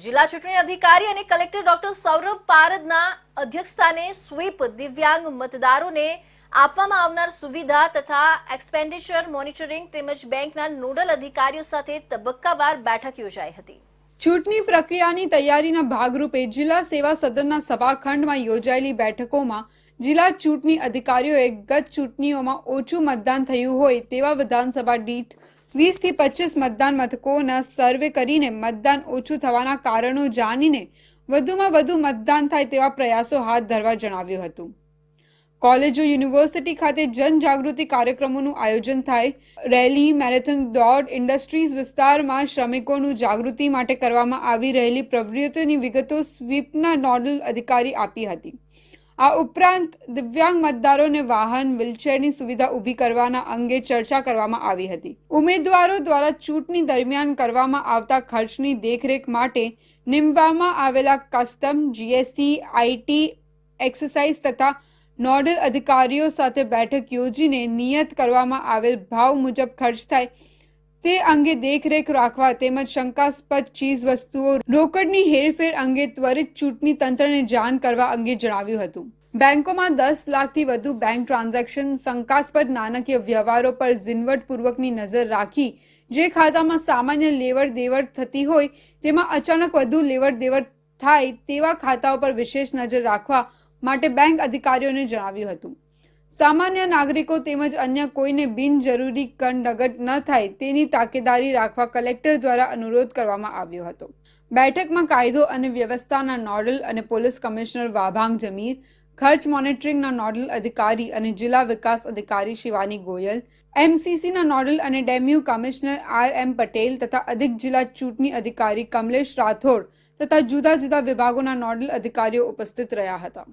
જિલ્લા ચૂંટણી અધિકારી અને કલેક્ટર ડોક્ટર સૌરભ પારદના અધ્યક્ષસ્થાને સ્વીપ દિવ્યાંગ મતદારોને આપવામાં આવનાર સુવિધા તથા એક્સપેન્ડિચર મોનિટરિંગ તેમજ બેંકના નોડલ અધિકારીઓ સાથે તબક્કાવાર બેઠક યોજાઈ હતી. ચૂંટણી પ્રક્રિયાની તૈયારીના ભાગરૂપે જિલ્લા સેવા સદનના સભાખંડમાં યોજાયેલી બેઠકોમાં જિલ્લા ચૂંટણી અધિકારીઓએ ગત ચૂંટણીઓમાં ઓછું મતદાન થયું હોય તેવા વિધાનસભા દીઠ વીસથી પચીસ મતદાન મથકોના સર્વે કરીને મતદાન ઓછું થવાના કારણો જાણીને વધુમાં વધુ મતદાન થાય તેવા પ્રયાસો હાથ ધરવા જણાવ્યું હતું. કોલેજો યુનિવર્સિટી ખાતે જનજાગૃતિ કાર્યક્રમોનું આયોજન થાય. રેલી, મેરેથોન દોડ, ઇન્ડસ્ટ્રીઝ વિસ્તારમાં શ્રમિકોનું જાગૃતિ માટે કરવામાં આવી રહેલી પ્રવૃત્તિઓની વિગતો સ્વીપના નોડલ અધિકારી આપી હતી. આ ઉપરાંત દિવ્યાંગ મતદારોને વાહન, વ્હીલચેરની સુવિધા ઊભી કરવાના અંગે ચર્ચા કરવામાં આવી હતી. ઉમેદવારો દ્વારા ચૂંટણી દરમિયાન કરવામાં આવતા ખર્ચની દેખરેખ માટે નિમવામાં આવેલા કસ્ટમ જીએસટી આઈટી એક્સરસાઇઝ તથા નોડલ અધિકારીઓ સાથે બેઠક યોજીને નિયત કરવામાં આવેલ ભાવ મુજબ ખર્ચ થાય તે અંગે દેખરેખ રાખવા તેમજ શંકાસ્પદ ચીજ વસ્તુઓ રોકડની હેરફેર અંગે ત્વરિત ચૂંટણી તંત્રને જાણ કરવા અંગે જણાવ્યું હતું. બેંકોમાં દસ લાખથી વધુ બેંક ટ્રાન્ઝેક્શન, શંકાસ્પદ નાણાકીય વ્યવહારો પર ઝીણવટપૂર્વકની નજર રાખી, જે ખાતામાં સામાન્ય લેવડ દેવડ થતી હોય, તેમાં અચાનક વધુ લેવડ દેવડ થાય તેવા ખાતાઓ પર વિશેષ નજર રાખવા માટે બેંક અધિકારીઓને જણાવ્યું હતું. સામાન્ય નાગરિકો તેમજ અન્ય કોઈને બિનજરૂરી કંડગટ ન થાય તેની તાકેદારી રાખવા કલેક્ટર દ્વારા અનુરોધ કરવામાં આવ્યો હતો. બેઠકમાં કાયદો અને વ્યવસ્થાના નોડલ અને પોલીસ કમિશનર વાભાંગ જમીર, ખર્ચ મોનિટરિંગના નોડલ અધિકારી અને જિલ્લા વિકાસ અધિકારી શિવાની ગોયલ, એમસીસીના નોડલ અને ડેમ્યુ કમિશનર આર એમ પટેલ તથા અધિક જિલ્લા ચૂંટણી અધિકારી કમલેશ રાઠોડ તથા જુદા જુદા વિભાગોના નોડલ અધિકારીઓ ઉપસ્થિત રહ્યા હતા.